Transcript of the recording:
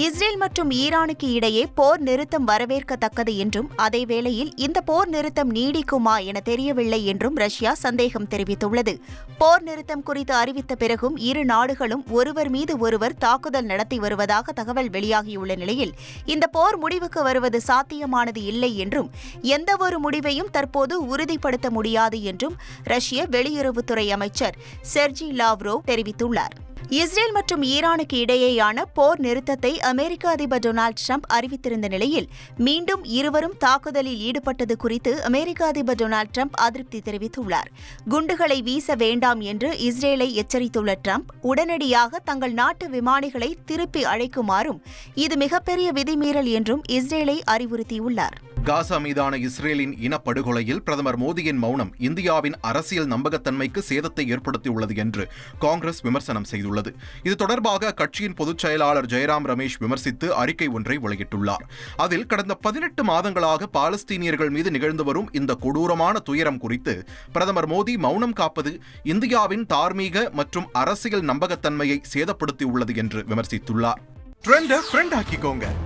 Israel மற்றும் ஈரானுக்கு இடையே போர் நிறுத்தம் வரவேற்கத்தக்கது என்றும் அதேவேளையில் இந்த போர் நிறுத்தம் நீடிக்குமா என தெரியவில்லை என்றும் ரஷ்யா சந்தேகம் தெரிவித்துள்ளது. போர் நிறுத்தம் குறித்து அறிவித்த பிறகும் இரு நாடுகளும் ஒருவர் மீது ஒருவர் தாக்குதல் நடத்தி வருவதாக தகவல் வெளியாகியுள்ள நிலையில் இந்த போர் முடிவுக்கு வருவது சாத்தியமானது இல்லை என்றும் எந்தவொரு முடிவையும் தற்போது உறுதிப்படுத்த முடியாது என்றும் ரஷ்ய வெளியுறவுத்துறை அமைச்சர் செர்ஜி லாவ்ரோவ் தெரிவித்துள்ளார். இஸ்ரேல் மற்றும் ஈரானுக்கு இடையேயான போர் நிறுத்தத்தை அமெரிக்க அதிபர் டொனால்டு ட்ரம்ப் அறிவித்திருந்த நிலையில் மீண்டும் இருவரும் தாக்குதலில் ஈடுபட்டது குறித்து அமெரிக்க அதிபர் டொனால்டு ட்ரம்ப் அதிருப்தி தெரிவித்துள்ளார். குண்டுகளை வீச வேண்டாம் என்று இஸ்ரேலை எச்சரித்துள்ள ட்ரம்ப் உடனடியாக தங்கள் நாட்டு விமானிகளை திருப்பி அழைக்குமாறும் இது மிகப்பெரிய விதிமீறல் என்றும் இஸ்ரேலை அறிவுறுத்தியுள்ளார். காசா மீதான இஸ்ரேலின் இனப்படுகொலையில் பிரதமர் மோடியின் மௌனம் இந்தியாவின் அரசியல் நம்பகத்தன்மைக்கு சேதத்தை ஏற்படுத்தியுள்ளது என்று காங்கிரஸ் விமர்சனம் செய்துள்ளது. இது தொடர்பாக கட்சியின் பொதுச் செயலாளர் ஜெயராம் ரமேஷ் விமர்சித்து அறிக்கை ஒன்றை வெளியிட்டுள்ளார். அதில் கடந்த பதினெட்டு மாதங்களாக பாலஸ்தீனியர்கள் மீது நிகழ்ந்து வரும் இந்த கொடூரமான துயரம் குறித்து பிரதமர் மோடி மௌனம் காப்பது இந்தியாவின் தார்மீக மற்றும் அரசியல் நம்பகத்தன்மையை சேதப்படுத்தியுள்ளது என்று விமர்சித்துள்ளார். ட்ரெண்டை ஃப்ரெண்ட் ஆக்கிக்கோங்க.